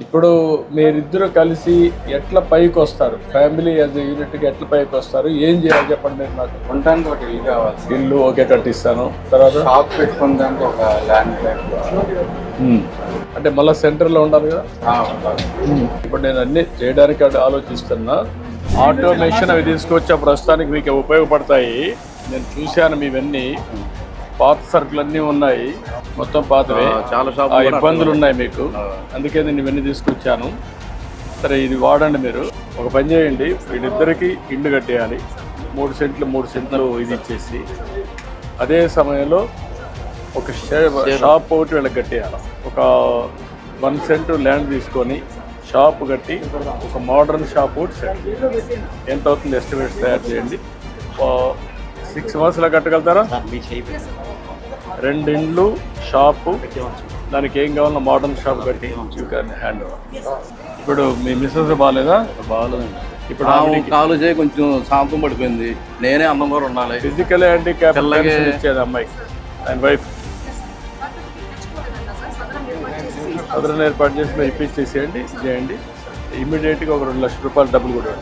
ఇప్పుడు మీరిద్దరు కలిసి ఎట్లా పైకి వస్తారు ఫ్యామిలీ యాజ్ యూనిట్గా ఎట్లా పైకి వస్తారు ఏం చేయాలి చెప్పండి మీరు నాకు. ఉండడానికి ఒక ఇల్లు కావాలి సార్. ఇల్లు ఓకే కట్టిస్తాను. తర్వాత? షాప్ పెట్టుకోవడానికి ఒక ల్యాండ్ ఉమ్. అంటే మళ్ళీ సెంటర్లో ఉండాలి కదా? ఇప్పుడు నేను అన్ని చేయడానికి అటు ఆలోచిస్తున్నా. ఆటోమేషన్ అవి తీసుకొచ్చా ప్రస్తుతానికి మీకు ఉపయోగపడతాయి. నేను చూశాను మీవన్నీ. పాత సరుకులు అన్నీ ఉన్నాయి. మొత్తం పాతవే. చాలా షాప్ ఇబ్బందులు ఉన్నాయి మీకు. అందుకే నేను ఇవన్నీ తీసుకొచ్చాను. సరే ఇది వాడండి మీరు. ఒక పని చేయండి. వీళ్ళిద్దరికి ఇల్లు కట్టేయాలి. మూడు సెంట్లు మూడు సెంట్లు ఇది ఇచ్చేసి. అదే సమయంలో ఒక షాప్. ఒకటి వీళ్ళకి కట్టేయాలి. ఒక వన్ సెంట్ ల్యాండ్ తీసుకొని షాప్ కట్టి ఒక మోడర్న్ షాప్ ఒకటి సెట్. ఎంత అవుతుంది? ఎస్టిమేట్స్ తయారు చేయండి. సిక్స్ మంత్స్లో కట్టగలుగుతారా? రెండు ఇండ్లు షాపు. దానికి ఏం కావాలన్నా మోడర్న్ షాప్ కట్టి హ్యాండ్ ఇప్పుడు మీ మిస్సెస్ బాగాలేదా బాగాలేదండి. ఇప్పుడు కాలు చేయి కొంచెం శాంతం పడిపోయింది. నేనే అన్నం కూడా ఉండాలి. ఫిజికల్ తెల్లగే- ఇచ్చేది అమ్మాయికి అండ్ వైఫ్ అదనం ఏర్పాటు చేసి ఇప్పించేసేయండి చేయండి. ఇమీడియట్గా ఒక రెండు లక్షల రూపాయలు డబ్బులు కూడా.